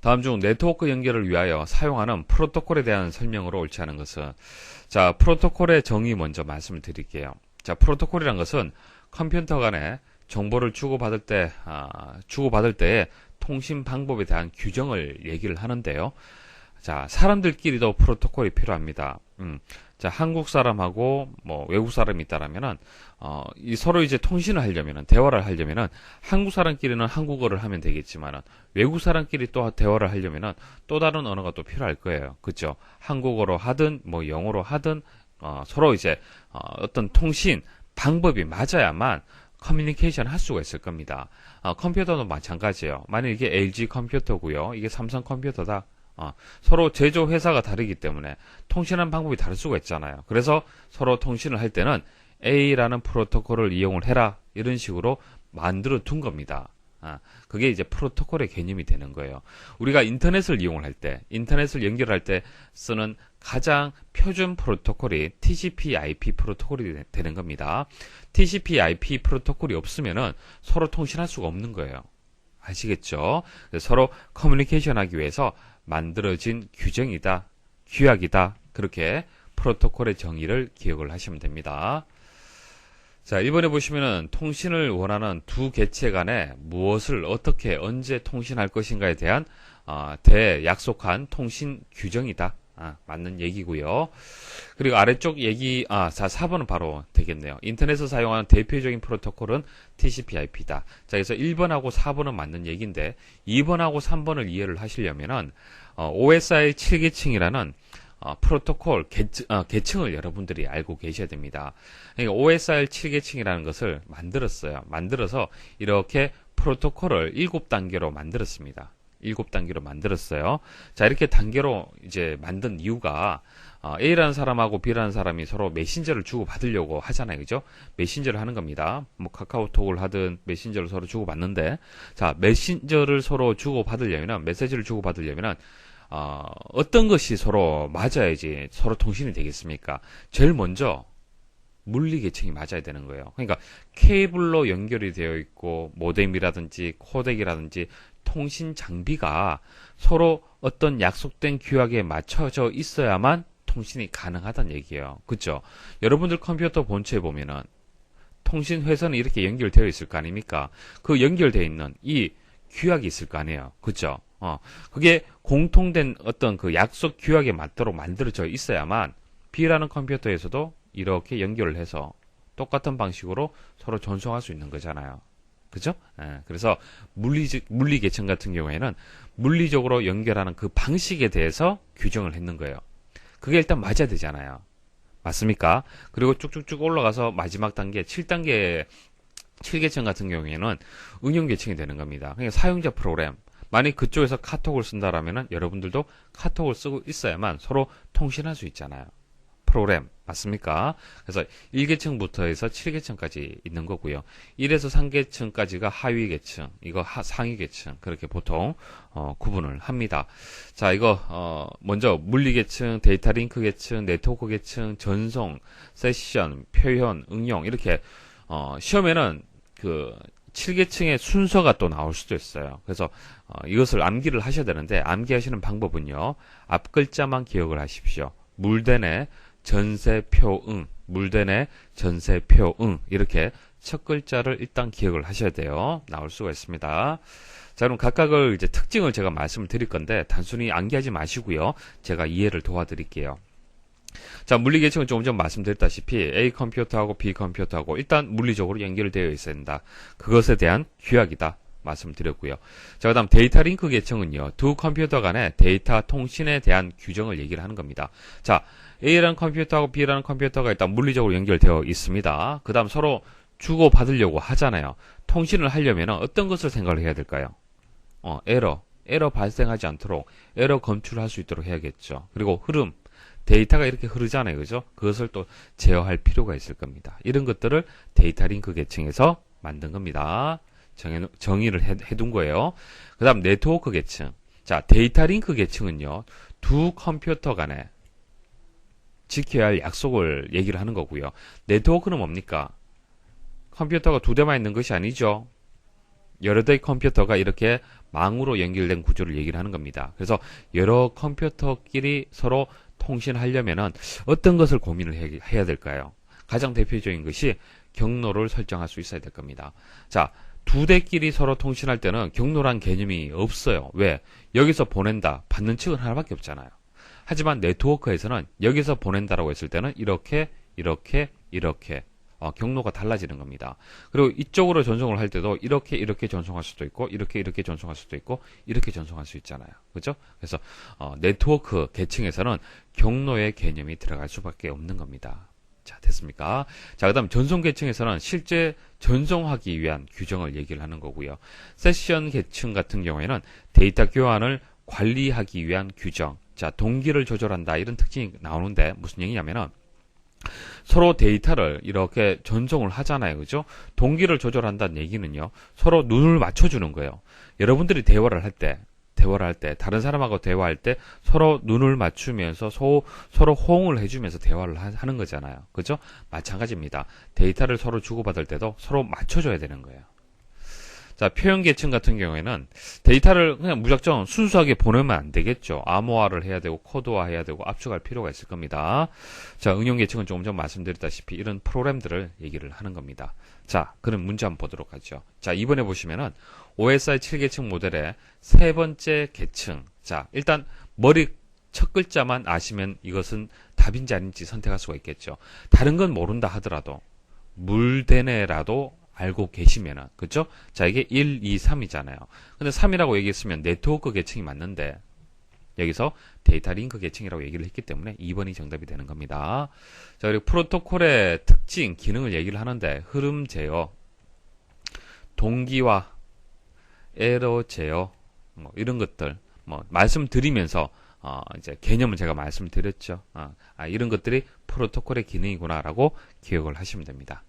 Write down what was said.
다음 중 네트워크 연결을 위하여 사용하는 프로토콜에 대한 설명으로 옳지 않은 것은 자 프로토콜의 정의 먼저 말씀을 드릴게요. 자 프로토콜이란 것은 컴퓨터 간에 정보를 주고받을 때 아, 주고받을 때의 통신 방법에 대한 규정을 얘기를 하는데요. 자 사람들끼리도 프로토콜이 필요합니다. 음, 자 한국 사람하고 뭐 외국 사람이 있다라면은 어, 이 서로 이제 통신을 하려면은 대화를 하려면은 한국 사람끼리는 한국어를 하면 되겠지만은 외국 사람끼리 또 대화를 하려면은 또 다른 언어가 또 필요할 거예요. 그죠? 한국어로 하든 뭐 영어로 하든 어, 서로 이제 어, 어떤 통신 방법이 맞아야만 커뮤니케이션 할 수가 있을 겁니다. 어, 컴퓨터도 마찬가지예요. 만약 이게 LG 컴퓨터고요. 이게 삼성 컴퓨터다. 어, 서로 제조 회사가 다르기 때문에 통신하는 방법이 다를 수가 있잖아요. 그래서 서로 통신을 할 때는 A라는 프로토콜을 이용을 해라 이런 식으로 만들어 둔 겁니다. 아, 그게 이제 프로토콜의 개념이 되는 거예요. 우리가 인터넷을 이용을 할 때, 인터넷을 연결할 때 쓰는 가장 표준 프로토콜이 TCP/IP 프로토콜이 되는 겁니다. TCP/IP 프로토콜이 없으면은 서로 통신할 수가 없는 거예요. 아시겠죠? 서로 커뮤니케이션 하기 위해서 만들어진 규정이다, 규약이다. 그렇게 프로토콜의 정의를 기억을 하시면 됩니다. 자, 이번에 보시면은 통신을 원하는 두 개체 간에 무엇을 어떻게 언제 통신할 것인가에 대한 어, 대 약속한 통신 규정이다. 아, 맞는 얘기고요. 그리고 아래쪽 얘기 아, 자, 4번은 바로 되겠네요. 인터넷을 사용하는 대표적인 프로토콜은 TCP/IP다. 자, 그래서 1번하고 4번은 맞는 얘기인데 2번하고 3번을 이해를 하시려면은 어, OSI 7계층이라는 어, 프로토콜 계층, 어, 계층을 여러분들이 알고 계셔야 됩니다. 그러니까 OSR 7계층이라는 것을 만들었어요. 만들어서 이렇게 프로토콜을 7단계로 만들었습니다. 7단계로 만들었어요. 자, 이렇게 단계로 이제 만든 이유가 어, A라는 사람하고 B라는 사람이 서로 메신저를 주고 받으려고 하잖아요. 그죠? 메신저를 하는 겁니다. 뭐 카카오톡을 하든 메신저를 서로 주고 받는데 자, 메신저를 서로 주고 받으려면 메시지를 주고 받으려면 어, 어떤 것이 서로 맞아야지 서로 통신이 되겠습니까? 제일 먼저 물리 계층이 맞아야 되는 거예요. 그러니까 케이블로 연결이 되어 있고 모뎀이라든지 코덱이라든지 통신 장비가 서로 어떤 약속된 규약에 맞춰져 있어야만 통신이 가능하다는 얘기예요. 그죠? 여러분들 컴퓨터 본체에 보면은 통신 회선이 이렇게 연결되어 있을 거 아닙니까? 그 연결되어 있는 이 규약이 있을 거 아니에요. 그죠? 어, 그게 공통된 어떤 그 약속 규약에 맞도록 만들어져 있어야만 B라는 컴퓨터에서도 이렇게 연결을 해서 똑같은 방식으로 서로 전송할 수 있는 거잖아요. 그죠? 예, 그래서 물리, 물리 계층 같은 경우에는 물리적으로 연결하는 그 방식에 대해서 규정을 했는 거예요. 그게 일단 맞아야 되잖아요. 맞습니까? 그리고 쭉쭉쭉 올라가서 마지막 단계, 7단계 7계층 같은 경우에는 응용 계층이 되는 겁니다. 그러니까 사용자 프로그램, 만약 그쪽에서 카톡을 쓴다라면 여러분들도 카톡을 쓰고 있어야만 서로 통신할 수 있잖아요. 프로그램 맞습니까? 그래서 1계층부터 해서 7계층까지 있는 거고요. 1에서 3계층까지가 하위 계층, 이거 하, 상위 계층 그렇게 보통 어, 구분을 합니다. 자, 이거 어, 먼저 물리 계층, 데이터 링크 계층, 네트워크 계층, 전송, 세션, 표현, 응용 이렇게 어, 시험에는 그 7계층의 순서가 또 나올 수도 있어요. 그래서 어, 이것을 암기를 하셔야 되는데 암기하시는 방법은요. 앞 글자만 기억을 하십시오. 물대내 전세표응, 물대내 전세표응 이렇게 첫 글자를 일단 기억을 하셔야 돼요. 나올 수가 있습니다. 자, 그럼 각각을 이제 특징을 제가 말씀을 드릴 건데 단순히 암기하지 마시고요. 제가 이해를 도와드릴게요. 자, 물리 계층은 조금 전 말씀드렸다시피 A 컴퓨터하고 B 컴퓨터하고 일단 물리적으로 연결되어 있어야 된다. 그것에 대한 규약이다. 말씀드렸고요. 자, 그다음 데이터 링크 계층은요. 두 컴퓨터 간의 데이터 통신에 대한 규정을 얘기를 하는 겁니다. 자, A라는 컴퓨터하고 B라는 컴퓨터가 일단 물리적으로 연결되어 있습니다. 그다음 서로 주고 받으려고 하잖아요. 통신을 하려면 어떤 것을 생각을 해야 될까요? 어, 에러. 에러 발생하지 않도록 에러 검출할 수 있도록 해야겠죠. 그리고 흐름. 데이터가 이렇게 흐르잖아요. 그죠? 그것을 또 제어할 필요가 있을 겁니다. 이런 것들을 데이터 링크 계층에서 만든 겁니다. 정해, 정의를 해, 해둔 거예요. 그 다음 네트워크 계층. 자, 데이터 링크 계층은요, 두 컴퓨터 간에 지켜야 할 약속을 얘기를 하는 거고요. 네트워크는 뭡니까? 컴퓨터가 두 대만 있는 것이 아니죠. 여러 대의 컴퓨터가 이렇게 망으로 연결된 구조를 얘기를 하는 겁니다. 그래서 여러 컴퓨터끼리 서로 통신하려면은 어떤 것을 고민을 해- 해야 될까요? 가장 대표적인 것이 경로를 설정할 수 있어야 될 겁니다. 자, 두 대끼리 서로 통신할 때는 경로란 개념이 없어요. 왜? 여기서 보낸다, 받는 측은 하나밖에 없잖아요. 하지만 네트워크에서는 여기서 보낸다라고 했을 때는 이렇게, 이렇게, 이렇게 어, 경로가 달라지는 겁니다. 그리고 이쪽으로 전송을 할 때도 이렇게 이렇게 전송할 수도 있고 이렇게 이렇게 전송할 수도 있고 이렇게 전송할 수 있잖아요. 그죠? 그래서 어, 네트워크 계층에서는 경로의 개념이 들어갈 수밖에 없는 겁니다. 자, 됐습니까? 자, 그 다음 전송 계층에서는 실제 전송하기 위한 규정을 얘기를 하는 거고요. 세션 계층 같은 경우에는 데이터 교환을 관리하기 위한 규정. 자, 동기를 조절한다 이런 특징이 나오는데 무슨 얘기냐면은 서로 데이터를 이렇게 전송을 하잖아요. 그죠? 동기를 조절한다는 얘기는요. 서로 눈을 맞춰주는 거예요. 여러분들이 대화를 할 때, 대화를 할 때, 다른 사람하고 대화할 때 서로 눈을 맞추면서 소, 서로 호응을 해주면서 대화를 하, 하는 거잖아요. 그죠? 마찬가지입니다. 데이터를 서로 주고받을 때도 서로 맞춰줘야 되는 거예요. 자, 표현 계층 같은 경우에는 데이터를 그냥 무작정 순수하게 보내면 안 되겠죠. 암호화를 해야 되고 코드화 해야 되고 압축할 필요가 있을 겁니다. 자, 응용 계층은 조금 전 말씀드렸다시피 이런 프로그램들을 얘기를 하는 겁니다. 자, 그럼 문제 한번 보도록 하죠. 자, 이번에 보시면은 OSI 7계층 모델의 세 번째 계층. 자, 일단 머리 첫 글자만 아시면 이것은 답인지 아닌지 선택할 수가 있겠죠. 다른 건 모른다 하더라도 물대네라도 알고 계시면은 그죠? 자 이게 1, 2, 3이잖아요. 근데 3이라고 얘기했으면 네트워크 계층이 맞는데 여기서 데이터 링크 계층이라고 얘기를 했기 때문에 2번이 정답이 되는 겁니다. 자 그리고 프로토콜의 특징, 기능을 얘기를 하는데 흐름 제어, 동기화, 에러 제어 뭐 이런 것들 뭐 말씀드리면서 어 이제 개념을 제가 말씀드렸죠. 어, 아, 이런 것들이 프로토콜의 기능이구나라고 기억을 하시면 됩니다.